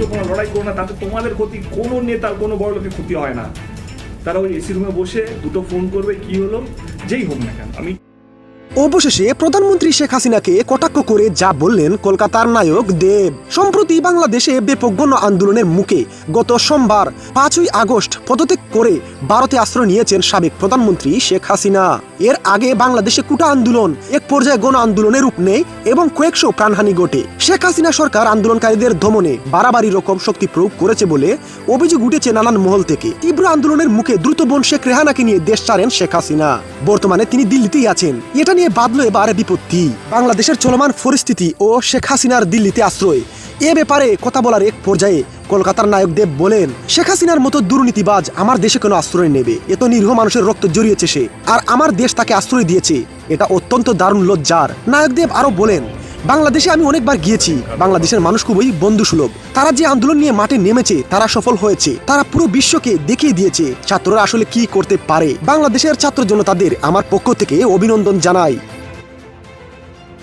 ছিল, কোনো লড়াই করো না, তাতে তোমাদের ক্ষতি, কোনো নেতার কোনো বড় লোকের ক্ষতি হয় না। তারা ওই এসি রুমে বসে দুটো ফোন করবে, কি হলো, যেই হোক না কেন। আমি অবশেষে প্রধানমন্ত্রী শেখ হাসিনাকে কটাক্ষ করে যা বললেন কলকাতার নায়ক দেব। সম্প্রতি বাংলাদেশে ব্যাপক গণ আন্দোলনের মুখে গত সোমবার পাঁচই আগস্ট পদত্যাগ করে ভারতে আশ্রয় নিয়েছেন সাবেক প্রধানমন্ত্রী শেখ হাসিনা। এর আগে বাংলাদেশে কুটা আন্দোলন এক পর্যায়ে গণ আন্দোলনের রূপ নেয় এবং কয়েকশো প্রাণহানি ঘটে। শেখ হাসিনা সরকার আন্দোলনকারীদের দমনে বাড়াবাড়ি রকম শক্তি প্রয়োগ করেছে বলে অভিযোগ উঠেছে নানান মহল থেকে। তীব্র আন্দোলনের মুখে দ্রুত বোন শেখ রেহানাকে নিয়ে দেশ ছাড়েন শেখ হাসিনা। বর্তমানে তিনি দিল্লিতেই আছেন। এটা নিয়ে বাদলো এবারে বিপত্তি। বাংলাদেশের চলমান পরিস্থিতি ও শেখ হাসিনার দিল্লিতে আশ্রয়। এ ব্যাপারে কথা বলার এক পর্যায়ে কলকাতার নায়ক দেব বলেন, শেখ হাসিনার মতো দুর্নীতিবাজ আমার দেশে কোনো আশ্রয় নেবে। এত নিরীহ মানুষের রক্ত জড়িয়েছে সে। আর আমার দেশ তাকে আশ্রয় দিয়েছে। এটা অত্যন্ত দারুণ লজ্জার। নায়ক দেব আরও বলেন বাংলাদেশে আমি অনেকবার গিয়েছি। বাংলাদেশের মানুষ খুবই বন্ধু সুলভ তারা যে আন্দোলন নিয়ে মাঠে নেমেছে, তারা সফল হয়েছে। তারা পুরো বিশ্বকে দেখিয়ে দিয়েছে। ছাত্ররা আসলে কি করতে পারে? বাংলাদেশের ছাত্র জনতাদের আমার পক্ষ থেকে অভিনন্দন জানাই।